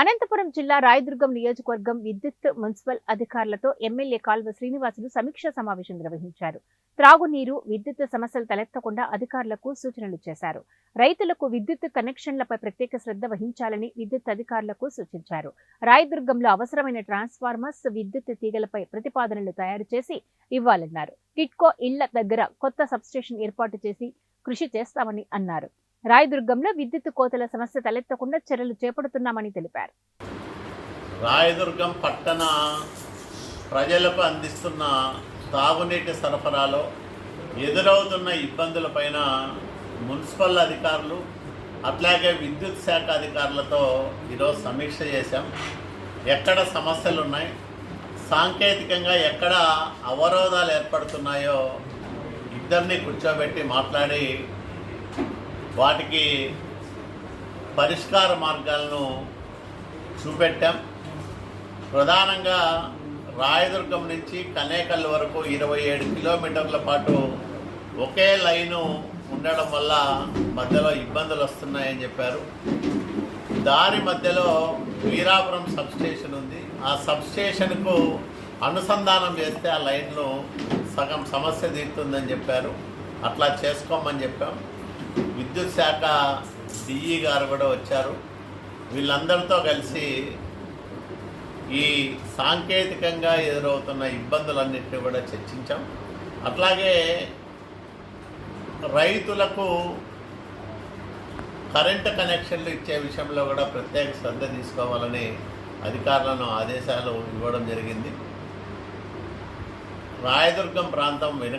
అనంతపురం జిల్లా రాయదుర్గం నియోజకవర్గం విద్యుత్ మున్సిపల్ అధికారులతో ఎమ్మెల్యే కాల్వ శ్రీనివాసులు సమీక్షా సమావేశం నిర్వహించారు. త్రాగునీరు విద్యుత్ సమస్యలు తలెత్తకుండా అధికారులకు సూచనలు చేశారు. రైతులకు విద్యుత్ కనెక్షన్లపై ప్రత్యేక శ్రద్ధ వహించాలని విద్యుత్ అధికారులకు సూచించారు. రాయదుర్గంలో అవసరమైన ట్రాన్స్ఫార్మర్స్ విద్యుత్ తీగలపై ప్రతిపాదనలు తయారు చేసి ఇవ్వాలన్నారు. కిట్కో ఇళ్ళ దగ్గర కొత్త సబ్స్టేషన్ ఏర్పాటు చేసి కృషి చేస్తామని అన్నారు. రాయదుర్గంలో విద్యుత్ కోతల సమస్య తలెత్తకుండా చర్యలు చేపడుతున్నామని తెలిపారు. రాయదుర్గం పట్టణ ప్రజలకు అందిస్తున్న తాగునీటి సరఫరాలో ఎదురవుతున్న ఇబ్బందులపైన మున్సిపల్ అధికారులు అట్లాగే విద్యుత్ శాఖ అధికారులతో ఈరోజు సమీక్ష చేశాం. ఎక్కడ సమస్యలు ఉన్నాయి సాంకేతికంగా ఎక్కడ అవరోధాలు ఏర్పడుతున్నాయో ఇద్దరిని కూర్చోబెట్టి మాట్లాడి వాటికి పరిష్కార మార్గాలను చూపెట్టాం. ప్రధానంగా రాయదుర్గం నుంచి కనేకల్ వరకు ఇరవై ఏడు కిలోమీటర్ల పాటు ఒకే లైను ఉండడం వల్ల మధ్యలో ఇబ్బందులు వస్తున్నాయని చెప్పారు. దారి మధ్యలో వీరాపురం సబ్స్టేషన్ ఉంది. ఆ సబ్స్టేషన్కు అనుసంధానం చేస్తే ఆ లైన్లో సగం సమస్య తీరుతుందని చెప్పారు. అట్లా చేసుకోమని చెప్పాం. విద్యుత్ శాఖ డిఈ గారు కూడా వచ్చారు. వీళ్ళందరితో కలిసి ఈ సాంకేతికంగా ఎదురవుతున్న ఇబ్బందులన్నింటినీ కూడా చర్చించాం. అట్లాగే రైతులకు కరెంటు కనెక్షన్లు ఇచ్చే విషయంలో కూడా ప్రత్యేక శ్రద్ధ తీసుకోవాలని అధికారులను ఆదేశాలు ఇవ్వడం జరిగింది. రాయదుర్గం ప్రాంతం వెనుక